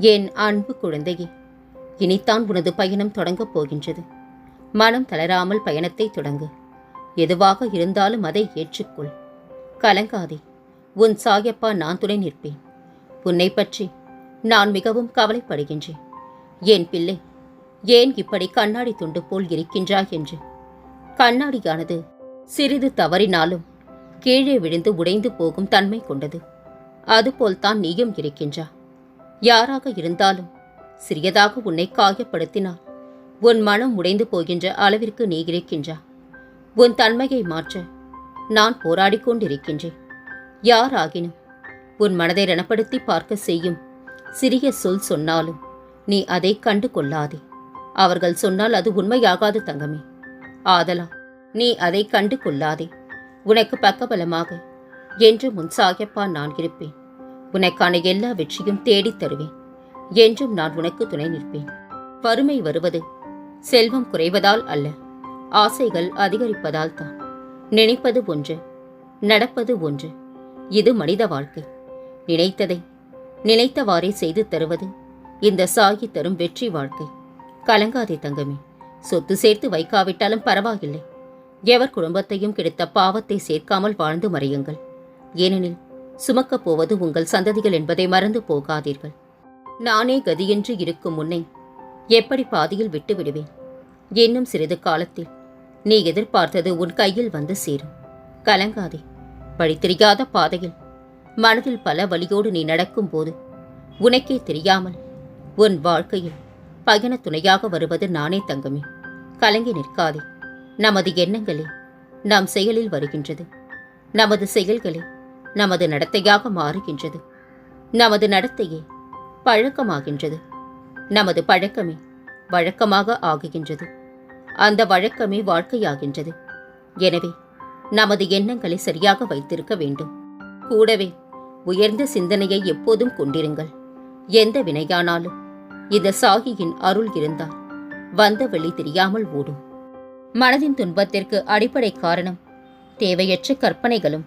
என் அன்பு குழந்தையே? இனித்தான் உனது பயணம் தொடங்கப் போகின்றது. மனம் தளராமல் பயணத்தை தொடங்கு. எதுவாக இருந்தாலும் அதை ஏற்றுக்கொள். கலங்காதே. உன் சாயப்பா நான் துணை நிற்பேன். உன்னை பற்றி நான் மிகவும் கவலைப்படுகின்றேன். ஏன் பிள்ளை ஏன் இப்படி கண்ணாடி துண்டு போல் இருக்கின்றாய் என்று? கண்ணாடியானது சிறிது தவறினாலும் கீழே விழுந்து உடைந்து போகும் தன்மை கொண்டது. அதுபோல்தான் நீயும் இருக்கின்றா? யாராக இருந்தாலும் சிறியதாக உன்னை காயப்படுத்தினால் உன் மனம் உடைந்து போகின்ற அளவிற்கு நீ இருக்கின்றா. உன் தன்மையை மாற்ற நான் போராடி கொண்டிருக்கின்றேன். யாராகினும் உன் மனதை ரணப்படுத்தி பார்க்க செய்யும் சிறிய சொல் சொன்னாலும் நீ அதை கண்டு கொள்ளாதே. அவர்கள் சொன்னால் அது உண்மையாகாது தங்கமே. ஆதலா நீ அதை கண்டு கொள்ளாதே. உனக்கு பக்கபலமாக என்று முன் சாயப்பா நான் இருப்பேன். உனக்கான எல்லா வெற்றியும் தேடித் தருவேன். என்றும் நான் உனக்கு துணை நிற்பேன். வறுமை வருவது செல்வம் குறைவதால் அல்ல. ஆசைகள் அதிகரிப்பதால் தான். நினைப்பது ஒன்று நடப்பது ஒன்று. இது மனித வாழ்க்கை. நினைத்ததை நினைத்தவாறே செய்து தருவது இந்த சாகி தரும் வெற்றி வாழ்க்கை. கலங்காதே தங்கமே. சொத்து சேர்த்து வைக்காவிட்டாலும் பரவாயில்லை. எவர் குடும்பத்தையும் கிடைத்த பாவத்தை சேர்க்காமல் வாழ்ந்து மறையுங்கள். ஏனெனில் சுமக்கப் போவது உங்கள் சந்ததிகள் என்பதை மறந்து போகாதீர்கள். நானே கதியென்று இருக்கும் முன்னை எப்படி பாதியில் விட்டு விடுவேன்? இன்னும் சிறிது காலத்தில் நீ எதிர்பார்த்தது உன் கையில் வந்து சேரும். கலங்காதே. வழி தெரியாத பாதையில் மனதில் பல வழியோடு நீ நடக்கும்போது உனக்கே தெரியாமல் உன் வாழ்க்கையில் பயண துணையாக வருவது நானே தங்கமே. கலங்கி நிற்காதே. நமது எண்ணங்களே நம் செயலில் வருகின்றது. நமது செயல்களே நமது நடத்தையாக மாறுகின்றது. நமது நடத்தையே பழக்கமாகின்றது. நமது பழக்கமே வழக்கமாக ஆகுகின்றது. அந்த வழக்கமே வாழ்க்கையாகின்றது. எனவே நமது எண்ணங்களை சரியாக வைத்திருக்க வேண்டும். கூடவே உயர்ந்த சிந்தனையை எப்போதும் கொண்டிருங்கள். எந்த வினையானாலும் இந்த சாகியின் அருள் இருந்தால் வந்த வழி தெரியாமல் ஓடும். மனதின் துன்பத்திற்கு அடிப்படை காரணம் தேவையற்ற கற்பனைகளும்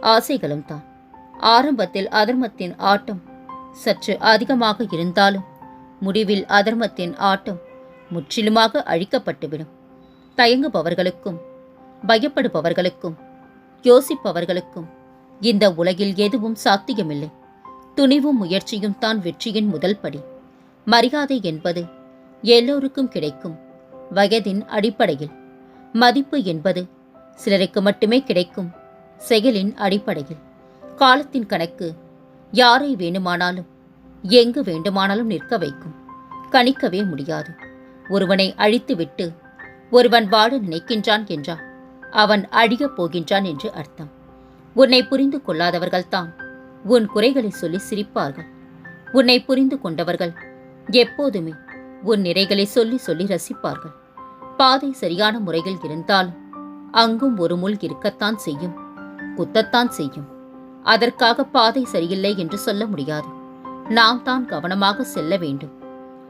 ஆசைகளும் தான். ஆரம்பத்தில் அதர்மத்தின் ஆட்டம் சற்று அதிகமாக இருந்தாலும் முடிவில் அதர்மத்தின் ஆட்டம் முற்றிலுமாக அழிக்கப்பட்டுவிடும். தயங்குபவர்களுக்கும் பயப்படுபவர்களுக்கும் யோசிப்பவர்களுக்கும் இந்த உலகில் எதுவும் சாத்தியமில்லை. துணிவும் முயற்சியும் தான் வெற்றியின் முதல் படி. மரியாதை என்பது எல்லோருக்கும் கிடைக்கும் வயதின் அடிப்படையில். மதிப்பு என்பது சிலருக்கு மட்டுமே கிடைக்கும். செயலின் அடிப்படையில். காலத்தின் கணக்கு யாரை வேணுமானாலும் எங்கு வேண்டுமானாலும் நிற்க வைக்கும். கணிக்கவே முடியாது. ஒருவனை அழித்துவிட்டு ஒருவன் வாழ நினைக்கின்றான் என்றால் அவன் அழியப் போகின்றான் என்று அர்த்தம். உன்னை புரிந்து கொள்ளாதவர்கள்தான் உன் குறைகளை சொல்லி சிரிப்பார்கள். உன்னை புரிந்து கொண்டவர்கள் எப்போதுமே உன் நிறைகளை சொல்லி சொல்லி ரசிப்பார்கள். பாதை சரியான முறையில் இருந்தாலும் அங்கும் ஒரு முள் இருக்கத்தான் செய்யும். குத்தத்தான் செய்யும். அதற்காக பாதை சரியில்லை என்று சொல்ல முடியாது. நாம் தான் கவனமாக செல்ல வேண்டும்.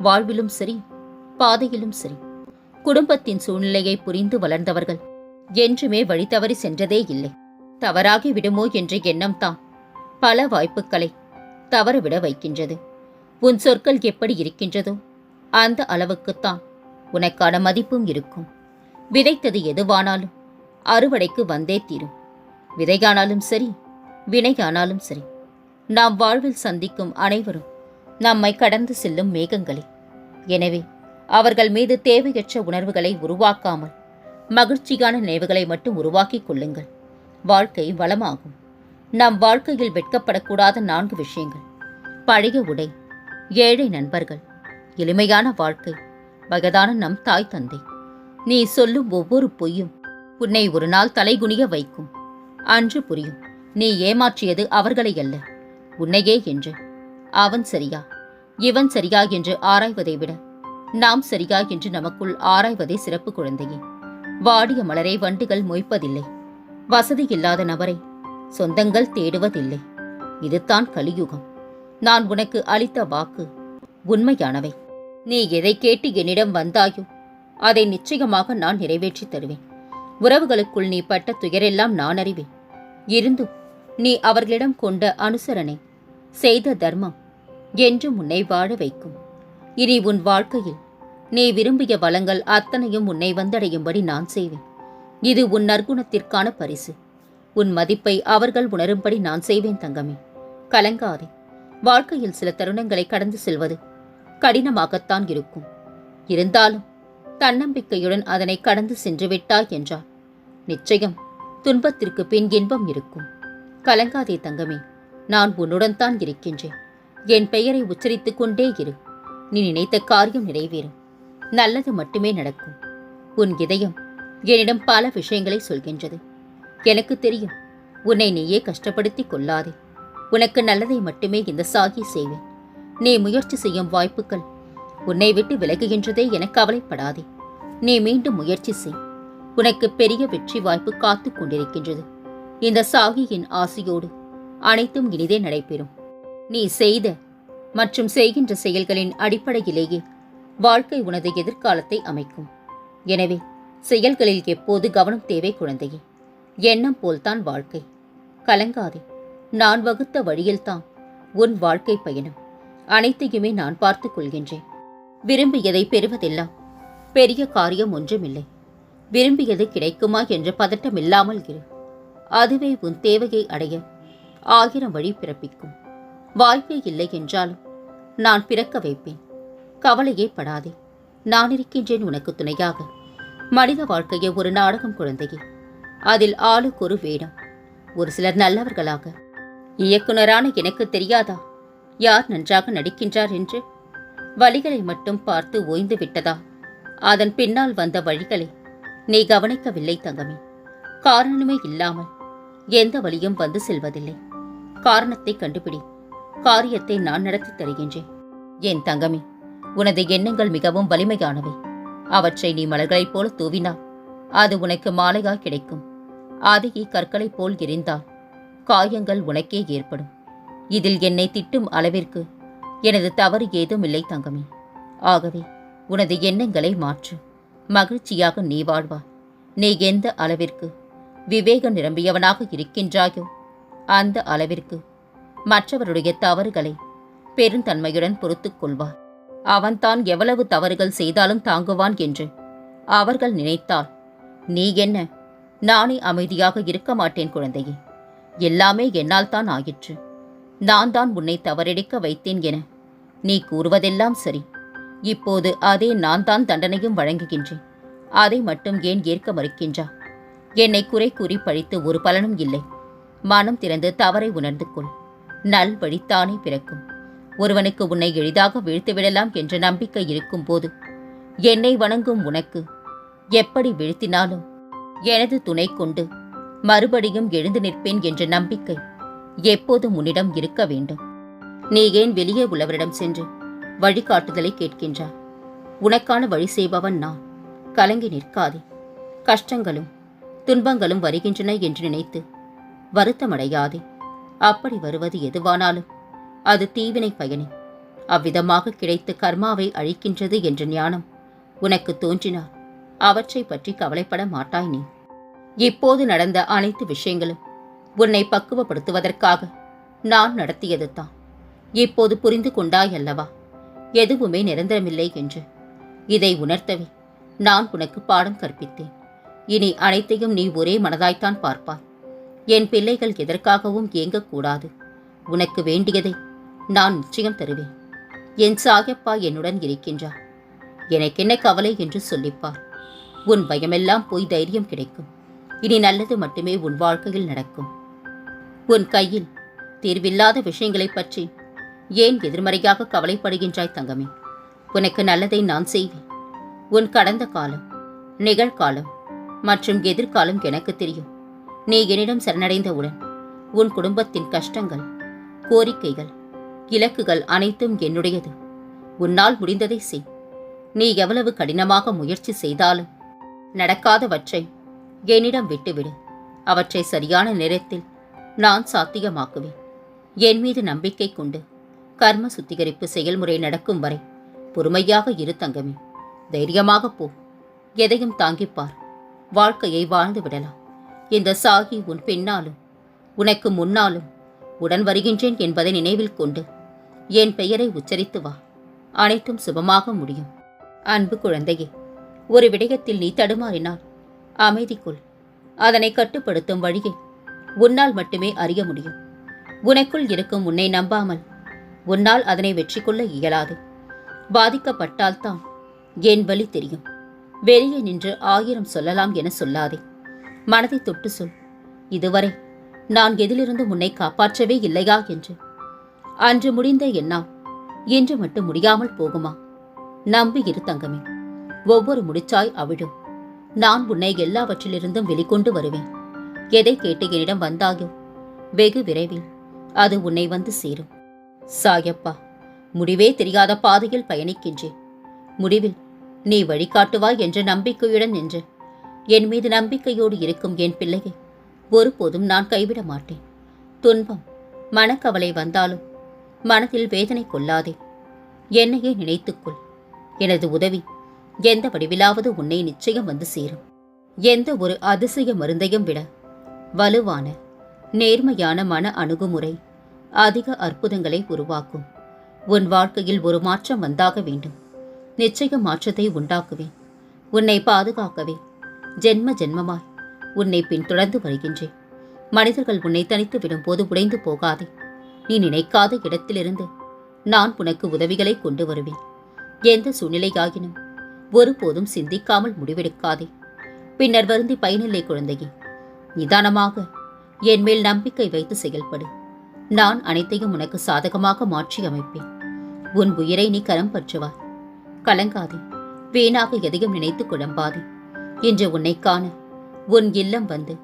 வாழ்விலும் சரி பாதையிலும் சரி. குடும்பத்தின் சூழ்நிலையை புரிந்து வளர்ந்தவர்கள் என்றுமே வழி தவறி சென்றதே இல்லை. தவறாகி விடுமோ என்ற எண்ணம் தான் பல வாய்ப்புகளை தவறவிட வைக்கின்றது. உன் சொற்கள் எப்படி இருக்கின்றதோ அந்த அளவுக்குத்தான் உனக்கான மதிப்பும் இருக்கும். விதைத்தது எதுவானாலும் அறுவடைக்கு வந்தே தீரும். விதையானாலும் சரி வினையானாலும் சரி நாம் வாழ்வில் சந்திக்கும் அனைவரும் நம்மை கடந்து செல்லும் மேகங்களே. எனவே அவர்கள் மீது தேவையற்ற உணர்வுகளை உருவாக்காமல் மகிழ்ச்சியான நினைவுகளை மட்டும் உருவாக்கிக் கொள்ளுங்கள். வாழ்க்கை வளமாகும். நம் வாழ்க்கையில் வெட்கப்படக்கூடாத நான்கு விஷயங்கள். பழைய உடை ஏழை நண்பர்கள் எளிமையான வாழ்க்கை வயதான நம் தாய் தந்தை. நீ சொல்லும் ஒவ்வொரு பொய்யும் உன்னை ஒரு நாள் தலைகுனிய வைக்கும். அன்று புரியும். நீ ஏமாற்றியது அவர்களை அல்ல. உன்னையே என்று. அவன் சரியா. இவன் சரியா என்று ஆராய்வதை விட நாம் சரியா என்று நமக்குள் ஆராய்வதே சிறப்பு குழந்தையே. வாடிய மலரை வண்டுகள் மொய்ப்பதில்லை. வசதி இல்லாத நபரை சொந்தங்கள் தேடுவதில்லை. இதுதான் கலியுகம். நான் உனக்கு அளித்த வாக்கு உண்மையானவை. நீ எதை கேட்டு என்னிடம் வந்தாயோ அதை நிச்சயமாக நான் நிறைவேற்றித் தருவேன். உறவுகளுக்குள் நீ பட்ட துயரெல்லாம் நான் அறிவேன். இருந்தும் நீ அவர்களிடம் கொண்ட அனுசரணை செய்த தர்மம் என்றும் உன்னை வாழ வைக்கும். இனி உன் வாழ்க்கையில் நீ விரும்பிய வளங்கள் அத்தனையும் உன்னை வந்தடையும்படி நான் செய்வேன். இது உன் நற்குணத்திற்கான பரிசு. உன் மதிப்பை அவர்கள் உணரும்படி நான் செய்வேன் தங்கமே. கலங்காதே. வாழ்க்கையில் சில தருணங்களை கடந்து செல்வது கடினமாகத்தான் இருக்கும். இருந்தாலும் தன்னம்பிக்கையுடன் அதனை கடந்து சென்று விட்டாய் என்றால் நிச்சயம் துன்பத்திற்கு பின் இன்பம் இருக்கும். கலங்காதே தங்கமே நான் உன்னுடன் தான் இருக்கின்றேன். என் பெயரை உச்சரித்துக் கொண்டே இரு. நீ நினைத்த காரியம் நிறைவேறும். நல்லது மட்டுமே நடக்கும். உன் இதயம் என்னிடம் பல விஷயங்களை சொல்கின்றது. எனக்கு தெரியும் உன்னை நீயே கஷ்டப்படுத்திக் கொள்ளாதே. உனக்கு நல்லதை மட்டுமே இந்த சாகி செய்வேன். நீ முயற்சி செய்யும் வாய்ப்புகள் உன்னை விட்டு விலகுகின்றதே என கவலைப்படாதே. நீ மீண்டும் முயற்சி செய். உனக்கு பெரிய வெற்றி வாய்ப்பு காத்துக் கொண்டிருக்கின்றது. இந்த சாகியின் ஆசையோடு அனைத்தும் இனிதே நடைபெறும். நீ செய்த மற்றும் செய்கின்ற செயல்களின் அடிப்படையிலேயே வாழ்க்கை உனது எதிர்காலத்தை அமைக்கும். எனவே செயல்களில் எப்போது கவனம் தேவை குழந்தையே? எண்ணம் போல்தான் வாழ்க்கை. கலங்காதே நான் வகுத்த வழியில்தான் உன் வாழ்க்கை பயணம். அனைத்தையுமே நான் பார்த்துக் கொள்கின்றேன். விரும்பியதை பெறுவதெல்லாம் பெரிய காரியம் ஒன்றுமில்லை. விரும்பியது கிடைக்குமா என்ற பதட்டம் இல்லாமல் இரு. அதுவே உன் தேவையை அடைய ஆயிரம் வழி பிறப்பிக்கும். வாய்ப்பே இல்லை என்றாலும் நான் பிறக்க வைப்பேன். கவலையே படாதே. நான் இருக்கின்றேன் உனக்கு துணையாக. மனித வாழ்க்கையை ஒரு நாடகம் குழந்தையே. அதில் ஆளுக்கு ஒரு வேடம். ஒரு சிலர் நல்லவர்களாக. இயக்குனரான எனக்கு தெரியாதா? யார் நன்றாக நடிக்கின்றார் என்று? வழிகளை மட்டும் பார்த்து ஓய்ந்து விட்டதா? அதன் பின்னால் வந்த வழிகளை நீ கவனிக்கவில்லை தங்கமே. காரணமே இல்லாமல் எந்த வழியும் வந்து செல்வதில்லை. காரணத்தை கண்டுபிடி. காரியத்தை நான் நடத்தி தருகின்றேன். என் தங்கமே உனது எண்ணங்கள் மிகவும் வலிமையானவை. அவற்றை நீ மலர்களைப் போல தூவினால் அது உனக்கு மாலையாக கிடைக்கும். அதையே கற்களைப் போல் எரிந்தால் காயங்கள் உனக்கே ஏற்படும். இதில் என்னை திட்டும் அளவிற்கு எனது தவறு ஏதும் இல்லை தங்கமே. ஆகவே உனது எண்ணங்களை மாற்று. மகிழ்ச்சியாக நீ வாழ்வாய் நீ எந்த அளவிற்கு விவேகம் நிரம்பியவனாக இருக்கின்றாயோ அந்த அளவிற்கு மற்றவருடைய தவறுகளை பெருந்தன்மையுடன் பொறுத்துக் கொள்வார் அவன்தான் எவ்வளவு தவறுகள் செய்தாலும் தாங்குவான் என்று அவர்கள் நினைத்தால் நீ என்ன? நானே அமைதியாக இருக்க மாட்டேன் குழந்தையே. எல்லாமே என்னால் தான் ஆயிற்று. நான் தான் உன்னை தவறெடுக்க வைத்தேன் என நீ கூறுவதெல்லாம் சரி. இப்போது அதே நான் தான் தண்டனையும் வழங்குகின்றேன். அதை மட்டும் ஏன் ஏற்க மறுக்கின்றா? என்னை குறை கூறி பழித்து ஒரு பலனும் இல்லை. மனம் திறந்து தவறை உணர்ந்து கொள். நல் வழித்தானே பிறக்கும். ஒருவனுக்கு உன்னை எளிதாக வீழ்த்துவிடலாம் என்ற நம்பிக்கை இருக்கும்போது என்னை வணங்கும் உனக்கு எப்படி வீழ்த்தினாலும் எனது துணை கொண்டு மறுபடியும் எழுந்து நிற்பேன் என்ற நம்பிக்கை எப்போதும் உன்னிடம் இருக்க வேண்டும். நீ ஏன் வெளியே உள்ளவரிடம் சென்று வழிகாட்டுதலை கேட்கின்றார். உனக்கான வழி செய்பவன் நான். கலங்கி நிற்காதே. கஷ்டங்களும் துன்பங்களும் வருகின்றன என்று நினைத்து வருத்தமடையாதே. அப்படி வருவது எதுவானாலும் அது தீவினை பயனே. அவ்விதமாக கிடைத்த கர்மாவை அழிக்கின்றது என்ற ஞானம் உனக்கு தோன்றினால் அவற்றை பற்றி கவலைப்பட மாட்டாய் நீ. இப்போது நடந்த அனைத்து விஷயங்களும் உன்னை பக்குவப்படுத்துவதற்காக நான் நடத்தியது தான் இப்போது புரிந்து கொண்டாய் அல்லவா எதுவுமே நிரந்தரமில்லை என்று. இதை உணர்த்தவே நான் உனக்கு பாடம் கற்பித்தேன். இனி அனைத்தையும் நீ ஒரே மனதாய்த்தான் பார்ப்பாய். என் பிள்ளைகள் எதற்காகவும் ஏங்கக்கூடாது. உனக்கு வேண்டியதை நான் நிச்சயம் தருவேன். என் சாகப்பா என்னுடன் இருக்கின்றார். எனக்கென்ன கவலை என்று சொல்லிப்பார். உன் பயமெல்லாம் போய் தைரியம் கிடைக்கும். இனி நல்லது மட்டுமே உன் வாழ்க்கையில் நடக்கும். உன் கையில் தீர்வில்லாத விஷயங்களைப் பற்றி ஏன் எதிர்மறையாக கவலைப்படுகின்றாய் தங்கமே? உனக்கு நல்லதை நான் செய்வேன். உன் கடந்த காலம் நிகழ்காலம் மற்றும் எதிர்காலம் எனக்கு தெரியும். நீ என்னிடம் சரணடைந்தவுடன் உன் குடும்பத்தின் கஷ்டங்கள் கோரிக்கைகள் இலக்குகள் அனைத்தும் என்னுடையது. உன்னால் முடிந்ததை செய். நீ எவ்வளவு கடினமாக முயற்சி செய்தாலும் நடக்காதவற்றை என்னிடம் விட்டுவிடு. அவற்றை சரியான நேரத்தில் நான் சாத்தியமாக்குவேன். என் மீது நம்பிக்கை கொண்டு கர்ம சுத்திகரிப்பு செயல்முறை நடக்கும் வரை பொறுமையாக இரு தங்கமே. தைரியமாக போ. எதையும் தாங்கிப்பார். வாழ்க்கையை வாழ்ந்து விடலாம். இந்த சாகி உன் பின்னாலும் உனக்கு முன்னாலும் உடன் வருகின்றேன் என்பதை நினைவில் கொண்டு என் பெயரை உச்சரித்து வா. அனைத்தும் சுபமாக முடியும். அன்பு குழந்தையே ஒரு விடயத்தில் நீ தடுமாறினால் அமைதிக்குள் அதனை கட்டுப்படுத்தும் வழியை உன்னால் மட்டுமே அறிய முடியும். உனக்குள் இருக்கும் உன்னை நம்பாமல் உன்னால் அதனை வெற்றி கொள்ள இயலாது. பாதிக்கப்பட்டால்தான் என் வழி தெரியும். வெளியே நின்று ஆயிரம் சொல்லலாம் என சொல்லாதே. மனதை தொட்டு சொல். இதுவரை நான் எதிலிருந்து உன்னை காப்பாற்றவே இல்லையா என்று. அன்று முடிந்த எண்ணம் இன்று மட்டும் முடியாமல் போகுமா? நம்பி இரு தங்கமே. ஒவ்வொரு முடிச்சாய் அவிழும் நான் உன்னை எல்லாவற்றிலிருந்தும் வெளிக்கொண்டு வருவேன். எதை கேட்டு என்னிடம் வந்தாயோ? வெகு விரைவில் அது உன்னை வந்து சேரும். சாயப்பா முடிவே தெரியாத பாதையில் பயணிக்கின்றேன். முடிவில் நீ வழிகாட்டுவாய் என்ற நம்பிக்கையுடன் நின்று என் மீது நம்பிக்கையோடு இருக்கும் என் பிள்ளையை ஒருபோதும் நான் கைவிட மாட்டேன். துன்பம் மனக்கவலை வந்தாலும் மனதில் வேதனை கொள்ளாதே. என்னையே நினைத்துக்கொள். எனது உதவி எந்த வடிவிலாவது உன்னை நிச்சயம் வந்து சேரும். எந்த ஒரு அதிசய மருந்தையும் விட வலுவான நேர்மையான மன அணுகுமுறை அதிக அற்புதங்களை உருவாக்கும். உன் வாழ்க்கையில் ஒரு மாற்றம் வந்தாக வேண்டும். நிச்சய மாற்றத்தை உண்டாக்குவேன். உன்னை பாதுகாக்கவே. ஜென்ம ஜென்மமாய் உன்னை பின்தொடர்ந்து வருகின்றேன். மனிதர்கள் உன்னை தனித்து விடும்போது உடைந்து போகாதே. நீ நினைக்காத இடத்திலிருந்து நான் உனக்கு உதவிகளை கொண்டு வருவேன். எந்த சூழ்நிலையாகினும் ஒருபோதும் சிந்திக்காமல் முடிவெடுக்காதே. பின்னர் வருந்தி பயனில்லை குழந்தையே. நிதானமாக என் மேல் நம்பிக்கை வைத்து செயல்படு. நான் அனைத்தையும் உனக்கு சாதகமாக மாற்றி அமைப்பேன். உன் உயிரை நீ கரம் பற்றுவாய். கலங்காதே வீணாக எதையும் நினைத்து குழம்பாதே. இன்று உன்னை காண உன் இல்லம் வந்து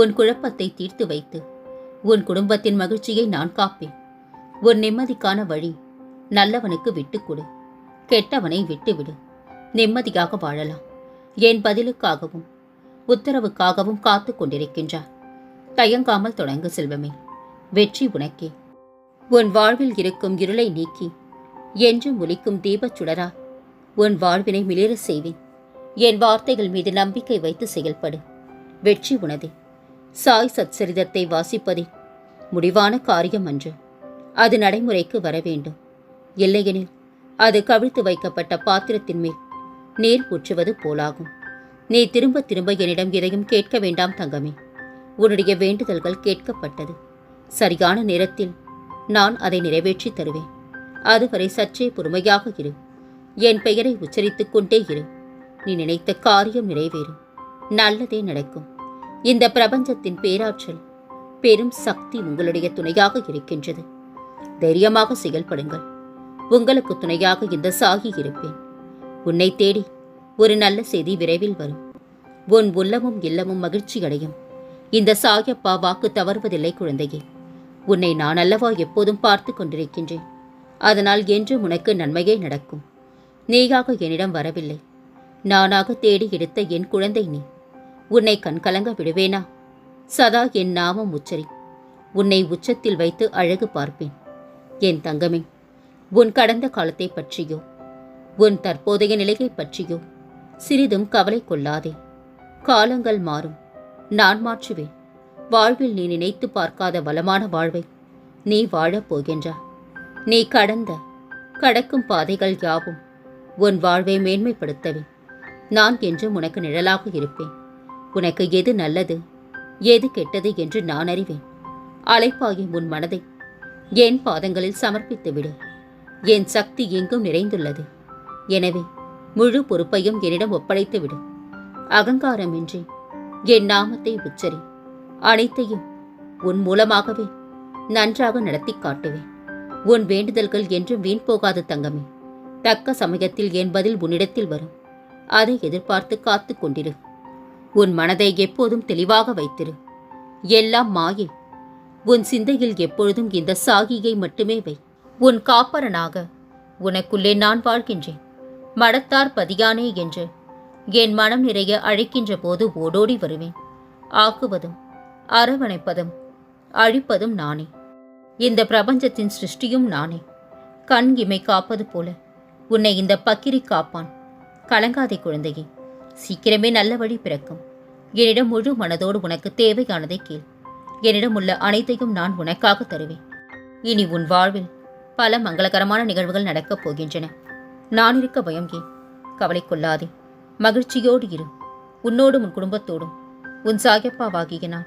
உன் குழப்பத்தை தீர்த்து வைத்து உன் குடும்பத்தின் மகிழ்ச்சியை நான் காப்பேன். உன் நிம்மதிக்கான வழி நல்லவனுக்கு விட்டுக்கொடு கெட்டவனை விட்டுவிடு. நிம்மதியாக வாழலாம். என் பதிலுக்காகவும் உத்தரவுக்காகவும் காத்து கொண்டிருக்கின்றார் தயங்காமல் தொடங்கு செல்வமே. வெற்றி உனக்கே. உன் வாழ்வில் இருக்கும் இருளை நீக்கி. என்றும் ஒலிக்கும் தீபச் சுடரா. உன் வாழ்வினை மிளிர செய்வேன். என் வார்த்தைகள் மீது நம்பிக்கை வைத்து செயல்படு. வெற்றி உனதே. சாய் சச்சரிதத்தை வாசிப்பதே. முடிவான காரியம் அன்று. அது நடைமுறைக்கு வர வேண்டும். இல்லையெனில் அது கவிழ்த்து வைக்கப்பட்ட பாத்திரத்தின் மேல் நீர் ஊற்றுவது போலாகும். நீ திரும்ப திரும்ப என்னிடம் எதையும் கேட்க வேண்டாம் தங்கமே. உன்னுடைய வேண்டுதல்கள் கேட்கப்பட்டது. சரியான நேரத்தில் நான் அதை நிறைவேற்றி தருவேன். அதுவரை சற்றே பொறுமையாக இரு. என் பெயரை உச்சரித்துக் கொண்டே இரு. நீ நினைத்த காரியம் நிறைவேறும். நல்லதே நடக்கும். இந்த பிரபஞ்சத்தின் பேராற்றல் பெரும் சக்தி உங்களுடைய துணையாக இருக்கின்றது. தைரியமாக செயல்படுங்கள். உங்களுக்கு துணையாக இந்த சாகி இருப்பேன். உன்னை தேடி ஒரு நல்ல செய்தி விரைவில் வரும். உன் உள்ளமும் இல்லமும் மகிழ்ச்சி அடையும் இந்த சாயப்பா வாக்கு தவறுவதில்லை குழந்தையே. உன்னை நான் அல்லவா எப்போதும் பார்த்து கொண்டிருக்கின்றேன். அதனால் என்றும் உனக்கு நன்மையே நடக்கும். நீயாக என்னிடம் வரவில்லை. நானாக தேடி எடுத்த என் குழந்தை நீ. உன்னை கண்கலங்க விடுவேனா? சதா என் நாமம் உச்சரி. உன்னை உச்சத்தில் வைத்து அழகு பார்ப்பேன். என் தங்கமே உன் கடந்த காலத்தை பற்றியோ உன் தற்போதைய நிலையை பற்றியோ சிறிதும் கவலை கொள்ளாதே. காலங்கள் மாறும். நான் மாற்றுவேன். வாழ்வில் நீ நினைத்து பார்க்காத வளமான வாழ்வை நீ வாழப் போகின்றா. நீ கடந்த கடக்கும் பாதைகள் யாவும் உன் வாழ்வை மேன்மைப்படுத்தவே. நான் என்றும் உனக்கு நிழலாக இருப்பேன். உனக்கு எது நல்லது எது கெட்டது என்று நான் அறிவேன். அலைப்பாயும் உன் மனதை என் பாதங்களில் சமர்ப்பித்து விடு. என் சக்தி எங்கும் நிறைந்துள்ளது. எனவே முழு பொறுப்பையும் என்னிடம் ஒப்படைத்து விடு. அகங்காரமின்றி என் நாமத்தை உச்சரி. அனைத்தையும் உன் மூலமாகவே நன்றாக நடத்தி காட்டுவேன். உன் வேண்டுதல்கள் என்றும் வீண் போகாது தங்கமே. தக்க சமயத்தில் என் பதில் உன்னிடத்தில் வரும். அதை எதிர்பார்த்து காத்து கொண்டிரு. உன் மனதை எப்போதும் தெளிவாக வைத்திரு. எல்லாம் மாயை. உன் சிந்தையில் எப்பொழுதும் இந்த சாகியை மட்டுமே வை. உன் காப்பரனாக உனக்குள்ளே நான் வாழ்கின்றேன். மடத்தார் பதியானே என்று என் மனம் நிறைய அழைக்கின்ற போது ஓடோடி வருவேன். ஆக்குவதும் அரவணைப்பதும் அழிப்பதும் நானே. இந்த பிரபஞ்சத்தின் சிருஷ்டியும் நானே. கண் இமை காப்பது போல உன்னை இந்த பக்கிரி காப்பான். கலங்காதே குழந்தையே சீக்கிரமே நல்ல வழி பிறக்கும். என்னிடம் முழு மனதோடு உனக்கு தேவையானதை கேள். என்னிடம் உள்ள அனைத்தையும் நான் உனக்காக தருவேன். இனி உன் வாழ்வில் பல மங்களகரமான நிகழ்வுகள் நடக்கப் போகின்றன. நான் இருக்க பயம் ஏன்? கவலை கொள்ளாதே. மகிழ்ச்சியோடு இரு. உன்னோடும் உன் குடும்பத்தோடும். உன் சாயப்பாவாகிய நான்